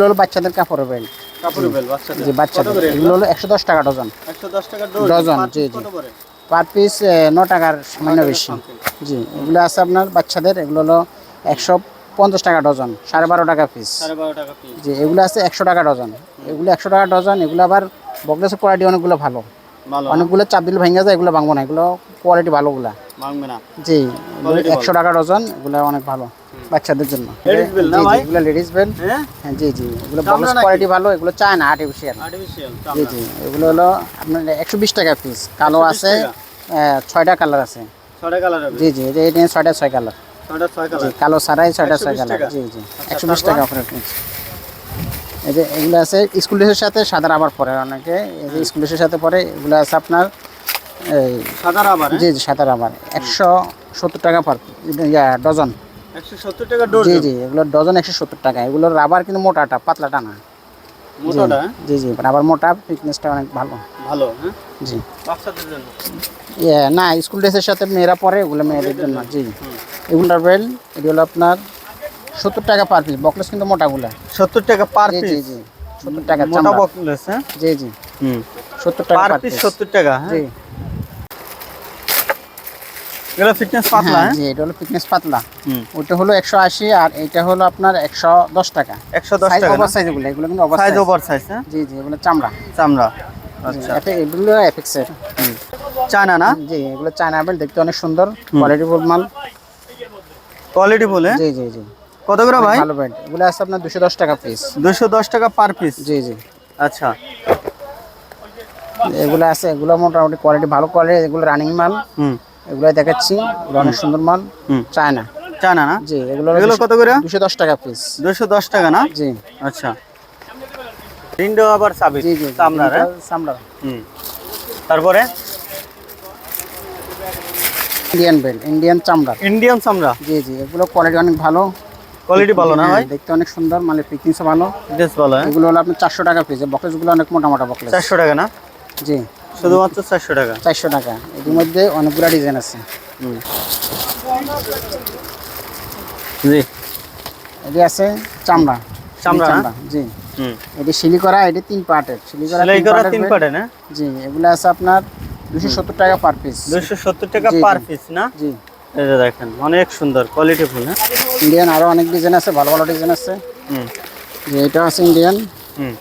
এগুলো হলো বাচ্চাদের কাপড়ের বেল্ট কাপড়ের বাচ্চাদের। জি বাচ্চাদের। এগুলো? হলো একশো দশ টাকা ডজন। 110 টাকা ডজন, জি, জি। কত পার পিস ন টাকার সামান্য বেশি। জি এগুলো আছে আপনার বাচ্চাদের এগুলো হলো একশো পঞ্চাশ টাকা ডজন সাড়ে বারো টাকা পিস সাড়ে বারো টাকা পিস জি এগুলো আছে একশো টাকা ডজন। এগুলো একশো টাকা ডজন এগুলো আবার বকলেসের কোয়ালিটি অনেকগুলো ভালো। অনেকগুলো চাপ দিলে ভেঙে যায় এগুলো ভাঙবো না। এগুলো কোয়ালিটি ভালোগুলা ভাঙবে না। জি একশো টাকা ডজন এগুলো অনেক ভালো বাচ্চাদের জন্য? এগুলো লেডিস বেল হ্যাঁ? হ্যাঁ জি জি এগুলো কোয়ালিটি ভালো এগুলো চায় না আর্টিফিশিয়াল জি জি এগুলো হলো আপনার একশো বিশ টাকা পিস কালো আছে ছয়টা কালার আছে। ছয়টা কালার জি জি এটা ছয়টা ছয় কালার কালো সারাই ছয়টা ছয় কালার জি জি আচ্ছা, একশো বিশ? টাকা অফার এই যে এগুলো আছে স্কুল ড্রেসের সাথে সাদা আবার পরে অনেকে। এই যে স্কুল ড্রেসের সাথে পরে এগুলো আছে আপনার এই সাদা রাবার জি জি সাদা আবার। একশো সত্তর টাকা পার ডজন। একশো সত্তর টাকা জি জি এগুলো ডজন একশো সত্তর টাকা। এগুলো রাবার কিন্তু মোটাটা পাতলাটা না মোটাটা জি জি রাবার মোটা ফিটনেসটা অনেক ভালো। ভালো হ্যাঁ? জি। বাচ্চাদের জন্য? ইয়ে না স্কুল ড্রেসের সাথে মেয়েরা পরে এগুলো মেয়েদের জন্য জি। এগুলোর বেল এটি হলো আপনার সত্তর টাকা পার পিস বকলেস কিন্তু মোটাগুলা সত্তর টাকা পার জি জি জি সত্তর টাকা মোটা। বকলেস হ্যাঁ? জি জি। হুম। সত্তর টাকা পার পিস পিস সত্তর টাকা হ্যাঁ? জি। এগুলো ফিটনেস পাতলা হ্যাঁ হ্যাঁ? জি এটা হলো ফিটনেস পাতলা। হুম। ওইটা হলো একশো আশি আর এটা হলো আপনার একশো দশ টাকা। একশো দশ সাইজ টাকা ওভার সাইজ এগুলো এগুলো কিন্তু ওভার সাইজ ওভার সাইজ হ্যাঁ? জি জি এগুলো চামড়া। চামড়া আচ্ছা। এফে- এগুলো এফেক্সের চায়না না? জি এগুলো চায়না বেল দেখতে অনেক সুন্দর কোয়ালিটিফুল মাল। কোয়ালিটি বলে জি জি জি। কত করে ভাই? ভালো বেড এগুলো আছে আপনার দুশো দশ টাকা পিস দুশো দশ টাকা পার পিস জি জি। আচ্ছা। এগুলো আছে এগুলো মোটামুটি কোয়ালিটি ভালো কোয়ালিটি এগুলো রানিং মাল। হুম। এগুলো দেখাচ্ছি এগুলো অনেক সুন্দর মাল। হুম। চায়না চায়না না? জি এগুলো এগুলো কত করে? দুশো দশ টাকা পিস দুশো দশ টাকা না? জি। আচ্ছা। ইন্ডো আবার সাবিত জি জি জি, চামড়ার হ্যাঁ? হুম। তারপরে? ইন্ডিয়ান বেল ইন্ডিয়ান চামড়া। ইন্ডিয়ান চামড়া। জি জি এগুলো কোয়ালিটি অনেক ভালো। কোয়ালিটি ভালো না ভাই? হ্যাঁ, দেখতে অনেক সুন্দর মানে ফিটিংসও ভালো। বেশ ভালো হ্যাঁ। এগুলো হলো আপনার চারশো টাকা পিস বক্সগুলো অনেক মোটা মোটা বক্স চারশো টাকা না? জি। শুধুমাত্র চারশো টাকা? চারশো টাকা। এটির মধ্যে অনেকগুলো ডিজাইন আছে। জি। এটি আছে চামড়া। চামড়া না? জি। হুম। এটি সিলি করা এটি তিন পার্টের সিলি করা তিন করা পার্টের। না? জি এগুলো আছে আপনার দুশো সত্তর টাকা পার পিস দুশো সত্তর টাকা পার পিস না? জি। এই যে দেখেন অনেক সুন্দর কোয়ালিটি ফুল হ্যাঁ? ইন্ডিয়ান আরও অনেক ডিজাইন আছে ভালো ভালো ডিজাইন আছে। হুম। যে এটা আছে ইন্ডিয়ান হুম।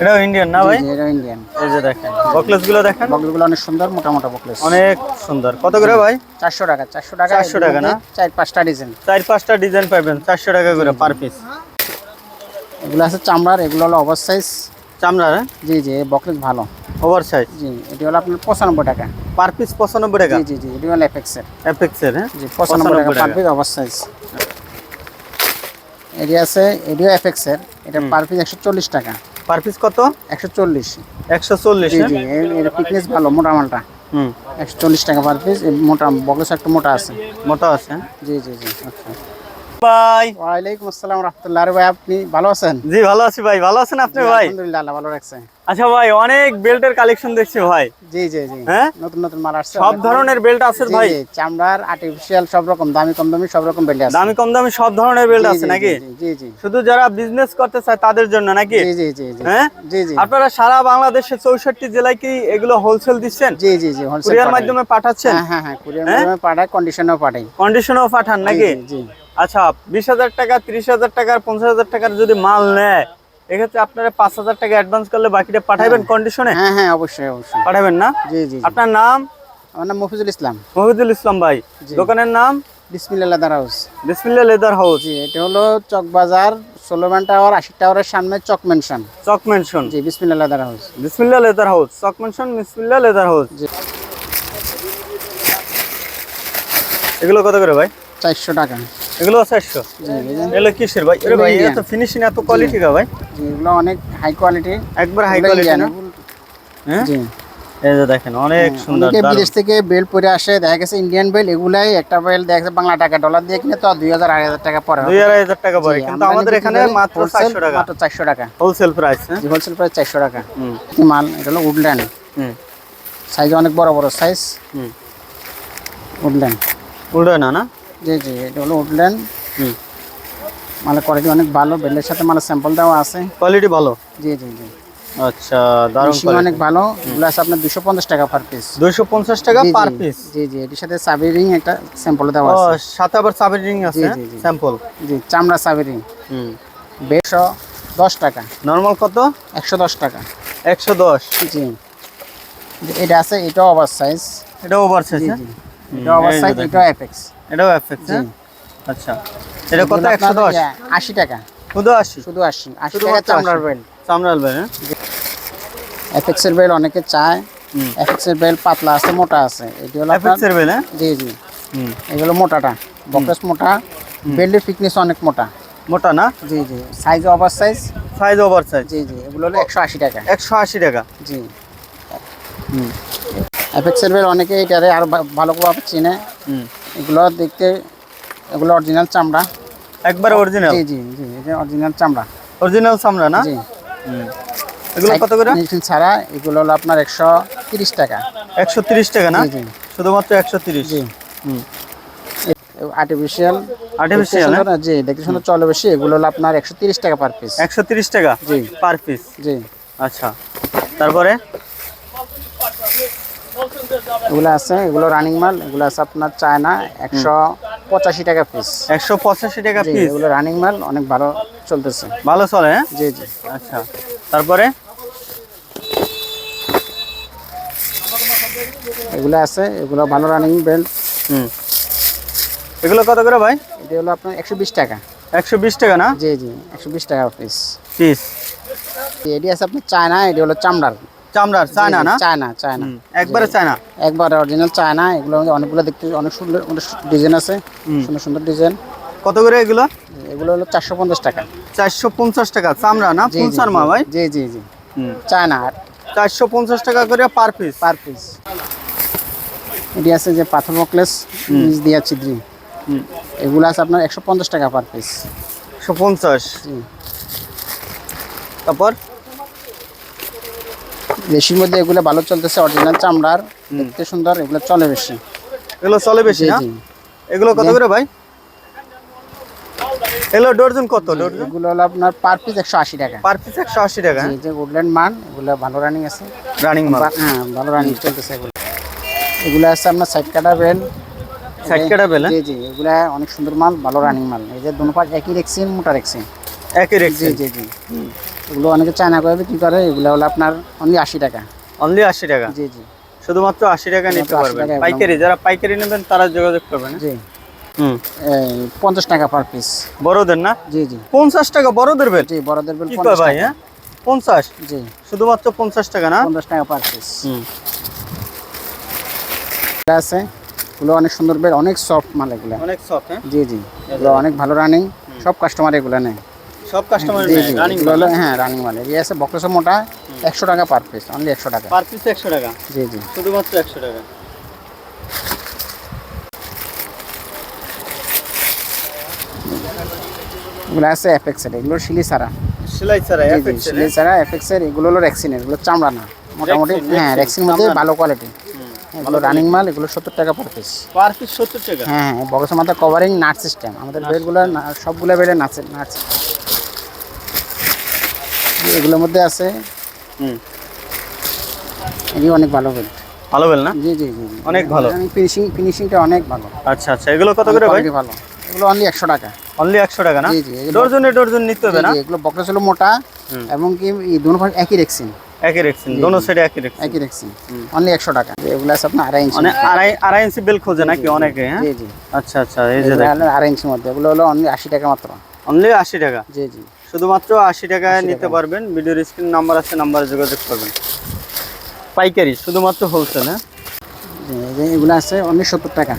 এটাও ইন্ডিয়ান না ভাই? এটা ইন্ডিয়ান এই যে দেখেন বকলেসগুলো দেখেন? বকলেসগুলো অনেক সুন্দর মোটা মোটা বকলেস অনেক সুন্দর। কত করে ভাই? চারশো টাকা চারশো টাকা 400 টাকা না? চার পাঁচটা ডিজাইন চার পাঁচটা ডিজাইন পাবেন চারশো টাকা করে পার পিস এগুলো আছে চামড়ার এগুলো হলো ওভার সাইজ চামড়া হ্যাঁ? জি জি বকলেস ভালো। ওভার সাইজ জি এটি হলো আপনার পঁচানব্বই টাকা। পার পিস পঁচানব্বই টাকা? জি জি এটি হলো হ্যাঁ? জি পঁচানব্বই টাকা পার পিস ওভার সাইজ এটি আছে এটিও এটা পার পিস একশো চল্লিশ টাকা। পার পিস কত? একশো চল্লিশ। একশো চল্লিশ জি ফিটনেস ভালো মোটা মালটা। হুম। একশো চল্লিশ টাকা পার পিস মোটা একটু মোটা আছে। মোটা আছে হ্যাঁ? জি জি জি আচ্ছা। ভাই। ওয়ালাইকুম আসসালাম রহমতুল্লাহ আরে ভাই আপনি ভালো আছেন? জি ভালো আছি ভাই ভালো আছেন আপনি ভাই? আলহামদুলিল্লাহ ভালো রাখছে। আচ্ছা ভাই অনেক বেল্টের কালেকশন দেখছি ভাই। জি জি জি। হ্যাঁ? নতুন নতুন মাল আসছে সব ধরনের বেল্ট আছে ভাই। চামড়ার আর্টিফিশিয়াল সব রকম দামি কম দামি সব রকম বেল্ট আছে। দামি কম দামি সব ধরনের বেল্ট আছে নাকি? জি, জি শুধু যারা বিজনেস করতে চায় তাদের জন্য নাকি? জি জি জি হ্যাঁ? জি জি। আপনারা সারা বাংলাদেশে চৌষট্টি জেলায় কি এগুলো হোলসেল দিচ্ছেন? জি জি জি হোলসেল কুরিয়ার মাধ্যমে পাঠাচ্ছেন? হ্যাঁ হ্যাঁ হ্যাঁ কুরিয়ার মাধ্যমে পাঠাই কন্ডিশনেও পাঠাই। কন্ডিশনও পাঠান নাকি? জি, জি। আচ্ছা বিশ হাজার টাকা ত্রিশ হাজার টাকার পঞ্চাশ হাজার টাকার যদি মাল নেয় এক্ষেত্রে আপনারা পাঁচ হাজার টাকা অ্যাডভান্স করলে বাকিটা পাঠাবেন কন্ডিশনে হ্যাঁ হ্যাঁ অবশ্যই অবশ্যই। পাঠাবেন না? জি জি। আপনার নাম? আমার নাম মফিজুল ইসলাম। মফিজুল ইসলাম ভাই। দোকানের নাম? Bismillah leather house. Bismillah leather house. জি এটা হলো চকবাজার সোলোমান টাওয়ার আশি টাওয়ারের সামনে চক মেনশন চক মেনশন জি Bismillah leather house. Bismillah leather house. Chawk mansion Bismillah leather house. জি। এগুলো কত করে ভাই? চারশো টাকা। এগুলো চারশো? এগুলো কিসের ভাই? এরে ভাই। এত ফিনিশিং এত কোয়ালিটি কা ভাই। এগুলো অনেক হাই কোয়ালিটি একবার হাই কোয়ালিটি না? হ্যাঁ? এই যে দেখেন অনেক সুন্দর বিদেশ থেকে বেল পরে আসে দেখা গেছে ইন্ডিয়ান বেল এগুলাই একটা বেল দেখা যাচ্ছে বাংলা টাকা ডলার দিয়ে কিনে তো দুই হাজার আড়াই হাজার টাকা পরে দুই আড়াই হাজার টাকা পড়ে কিন্তু আমাদের এখানে মাত্র চারশো টাকা। মাত্র চারশো টাকা। হোলসেল প্রাইস হ্যাঁ? হোলসেল প্রাইস চারশো টাকা। হুম। মাল এটা হলো উডল্যান্ড হুম। সাইজ অনেক বড় বড় সাইজ হুম। উডল্যান্ড উল্টো না না? জি জি এটা হলো উডল্যান্ড হুম। মালের কোয়ালিটি অনেক ভালো বেলের সাথে মালের স্যাম্পল দেওয়া আছে। কোয়ালিটি ভালো? জি জি জি। আচ্ছা দারুণ অনেক ভালো এগুলো আপনার দুশো পঞ্চাশ টাকা পার পিস দুইশো পঞ্চাশ টাকা পার পিস জি জি এটির সাথে সাবি রিং একটা স্যাম্পল দেওয়া আছে। সাথে আবার সাবের রিং আছে। স্যাম্পল জি। চামড়া সাবি রিং হুম। বেশো দশ টাকা। নর্মাল কত? একশো দশ টাকা। একশো দশ। জি। এটা আছে এটাও ওভার সাইজ এটা ওভার সাইজ এটা ওভার এই যে সাইজ দেখেন। এটাও এফেক্ট হ্যাঁ? আচ্ছা। এটা কত একশো দশ? আশি টাকা। শুধু আশি? শুধু আশি। আশি শুধু টাকা চামড়ার 80 বেল্ট সামরাল ভাই হ্যাঁ? এর বেল্ট অনেকে চায়। হুম। এফেক্স এর বেল্ট পাতলা আছে মোটা আছে। এটি হলো আপনার এর বেল হ্যাঁ? জি জি। এগুলো মোটাটা। বক্রেস মোটা। বেল্টের ফিটনেস অনেক মোটা। মোটা না? জি জি। Size over size size over size জি জি। এগুলো হলো একশো আশি টাকা। একশো আশি টাকা। জি। হুম। এফেক্সের বেল অনেকে এটারে আরও ভালোভাবে চিনে। হুম। এগুলো দেখতে এগুলো অরিজিনাল চামড়া। একবারে অরিজিনাল জি জি জি এটা অরিজিনাল চামড়া। অরিজিনাল সামরা না? জি। এগুলো কত করে? মেশিন ছাড়া এগুলো হলো আপনার একশো তিরিশ টাকা। একশো তিরিশ টাকা না? জি জি। শুধুমাত্র একশো তিরিশ? জি। হুম। আর্টিফিশিয়াল আর্টিফিশিয়াল জি দেখতে সুন্দর চলে বেশি। এগুলো হলো আপনার একশো তিরিশ টাকা পার পিস একশো তিরিশ টাকা? জি। পার পিস জি। আচ্ছা। তারপরে? এগুলো আছে এগুলো রানিং মাল এগুলো আছে আপনার চায়না একশো পঁচাশি টাকা পিস একশো পঁচাশি টাকা পিস এগুলো রানিং মাল অনেক ভালো চলতেছে। ভালো চলে হ্যাঁ? জি জি। আচ্ছা তারপরে? এগুলো আছে এগুলো ভালো রানিং বেল্ট হুম। এগুলো কত করে ভাই? এটা হলো আপনার একশো বিশ টাকা। একশো বিশ টাকা না? জি জি একশো বিশ টাকা পিস পিস এটি আছে আপনার চায়না এটি হলো চামড়ার। চামড়ার চায়না না? China China. একবারে চায়না? একবার অরিজিনাল চায়না এগুলো অনেকগুলো দেখতে অনেক সুন্দর অনেক ডিজাইন আছে। সুন্দর সুন্দর ডিজাইন কত করে এগুলো? এগুলো হলো চারশো পঞ্চাশ টাকা। চারশো পঞ্চাশ টাকা চামড়া না? ফুলসার মা ভাই? জি জি জি। চায়না। চারশো পঞ্চাশ টাকা করে পার পিস পার পিস এটি আছে যে পাথর বকলেস নিচ দিয়া ছিদ্রি। এগুলো আছে আপনার একশো পঞ্চাশ টাকা পার পিস একশো পঞ্চাশ? তারপর? দেশির মধ্যে এগুলো ভালো চলতেছে অরিজিনাল চামড়ার দেখতে সুন্দর এগুলো চলে বেশি। এগুলো চলে বেশি না? এগুলো কত করে ভাই? এগুলো ডর্জন কত? ডর্জন? এগুলো হলো আপনার পার পিস একশো আশি টাকা। পার পিস একশো আশি টাকা। জি যে উডল্যান্ড মান এগুলো ভালো রানিং আছে। রানিং মাল হ্যাঁ ভালো রানিং চলতেছে এগুলো। এগুলো আছে আপনার সাইড কাটা বেল সাইড কাটা বেল? জি জি এগুলা অনেক সুন্দর মাল ভালো রানিং মাল এই যে দুনো পাশ একই রেক্সিন মোটা রেক্সিন একই রেট জি জি জি। এগুলো অনেকে চায়না করে বিক্রি করে এগুলো হলো আপনার অনলি আশি টাকা। অনলি আশি টাকা? জি জি। শুধুমাত্র আশি টাকা নিতে পারবেন। পাইকারি যারা পাইকারি নেবেন তারা যোগাযোগ করবেন হ্যাঁ? জি। হুম। পঞ্চাশ টাকা পার পিস বড়দের না? জি জি। পঞ্চাশ টাকা বড়দের বেল? জি বড়দের বেল কি ভাই হ্যাঁ? পঞ্চাশ? জি। শুধুমাত্র পঞ্চাশ টাকা না? পঞ্চাশ টাকা পার পিস হুম। আছে এগুলো অনেক সুন্দর বেল অনেক সফট মাল এগুলো। অনেক সফট হ্যাঁ? জি জি। এগুলো অনেক ভালো রানিং সব কাস্টমার এগুলো নেয়। সব কাস্টমার রানিং এগুলো হ্যাঁ রানিং মাল এই আছে বক্রেসও মোটা একশো টাকা পার পিস অনলি একশো টাকা। পার পিস একশো টাকা? জি জি। শুধুমাত্র একশো টাকা? এগুলো আছে এফেক্সের এগুলো শিলি ছাড়া। সেলাই ছাড়া এর, শিলি ছাড়া এফেক্সের এগুলো হলো রেক্সিনের এগুলো চামড়া না। মোটামুটি হ্যাঁ রেক্সিন মধ্যে ভালো কোয়ালিটি হুম। এগুলো রানিং মাল এগুলো সত্তর টাকা পার পিস পার পিস সত্তর টাকা? হ্যাঁ হ্যাঁ বক্সের মাথা কভারিং নাট সিস্টেম আমাদের বেডগুলো সবগুলো বেডে নাচে নাচ এগুলোর মধ্যে আছে। হুম। এটি অনেক ভালো বেড ভালো বেল না? জি জি জি। অনেক ভালো। ফিনিশিং ফিনিশিংটা অনেক ভালো। আচ্ছা আচ্ছা। এগুলো কত করে ভাই? ভালো। এগুলো অনলি একশো টাকা। অনলি একশো টাকা না? জি, জি, এগুলো- ডর্জনে ডর্জন নিতে হবে না? এগুলো বক্রেস হলো মোটা এবং কি এই দুনো পাশে একই রেক্সিন একই রেখছেন দোনো সাইডে একই রেখছেন একই রেক্সিন অনলি একশো টাকা। এগুলো আছে আপনার আড়াই ইঞ্চি মানে আড়াই আড়াই ইঞ্চি বেল খোঁজে নাকি অনেকে হ্যাঁ? জি জি। আচ্ছা আচ্ছা এই যে এগুলো দেখ হলো আড়াই ইঞ্চির মধ্যে। এগুলো হলো অনলি আশি টাকা মাত্র। অনলি আশি টাকা? জি জি। শুধুমাত্র আশি টাকায় নিতে পারবেন। ভিডিওর স্ক্রিন নাম্বার আছে নাম্বারে যোগাযোগ করবেন। পাইকারি শুধুমাত্র হোলসেল হ্যাঁ? এগুলো আছে অনলি সত্তর টাকা।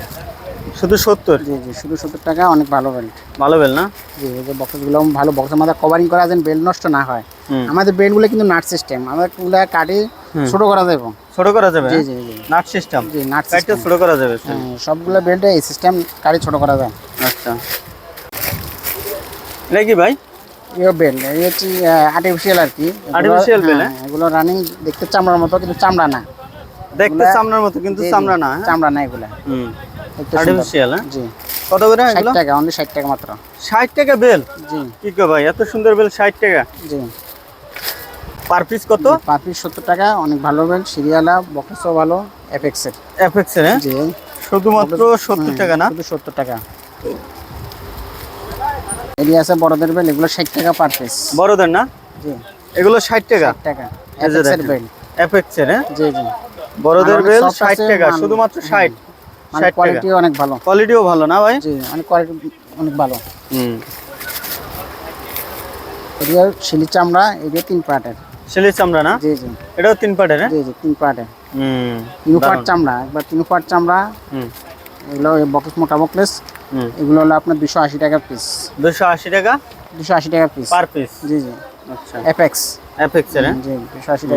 শুধু সত্তর? জি জি শুধু সত্তর টাকা অনেক ভালো বেল্ট ভালো বেল না? জি এই যে বক্সগুলো ভালো বক্সের মাথা কভারিং করা যেন বেল্ট নষ্ট না হয়। আমাদের বেল্টগুলো কিন্তু নাট সিস্টেম আমাদেরগুলো কাটি ছোট করা যাবে। ছোট করা যাবে জি হ্যাঁ? জি জি। নাট সিস্টেম জি নাট সিস্টেম ছোট করা যাবে হ্যাঁ সবগুলো বেল্টে এই সিস্টেম কাটি ছোট করা যায়। আচ্ছা। এটা কি ভাই? ইয়ে বেল্ট এই হচ্ছে আর্টিফিশিয়াল আর কি। belt, হ্যাঁ, এগুলো রানিং দেখতে চামড়ার মতো কিন্তু চামড়া না। দেখতে চামড়ার মতো কিন্তু চামড়া না হ্যাঁ? চামড়া না এগুলা। হুম। আর্টিফিশিয়াল হ্যাঁ? জি। কত করে টাকা অনলি ষাট টাকা মাত্র। ষাট টাকা বেল জি। কি কো ভাই এত সুন্দর বেল ষাট টাকা? জি। পার পিস কত? পার পিস টাকা অনেক ভালো বেল সিরিয়ালা বক্সও ভালো এফএক্স এর। হ্যাঁ? জি। শুধুমাত্র সত্তর টাকা না? শুধু সত্তর টাকা। এদিকে আছে বড়দের বেল এগুলো ষাট টাকা পার পিস বড়দের না? জি। এগুলো ষাট টাকা? টাকা। দেখেন। বেল এফএক্স হ্যাঁ? জি জি। বড়দের বেল soft ষাট টাকা শুধুমাত্র ষাট। মানে কোয়ালিটি অনেক ভালো। কোয়ালিটিও ভালো না ভাই? জি অনেক কোয়ালিটি অনেক ভালো। হুম। এদিকে শিলি চামড়া এদিকে তিন পার্টের শিলির চামড়া না? জি জি। এটাও তিন পাটের হ্যাঁ? জি জি তিন পার্টের হুম তিন পার্ট চামড়া একবার তিন পার্ট চামড়া। হুম। এগুলো বক্স মোটা বকলেস এগুলো হলো আপনার দুশো আশি টাকা পিস দুশো আশি টাকা? দুশো আশি টাকা পিস পার পিস জি জি। আচ্ছা। এফ এক্সের হ্যাঁ? জি দুশো আশি টাকা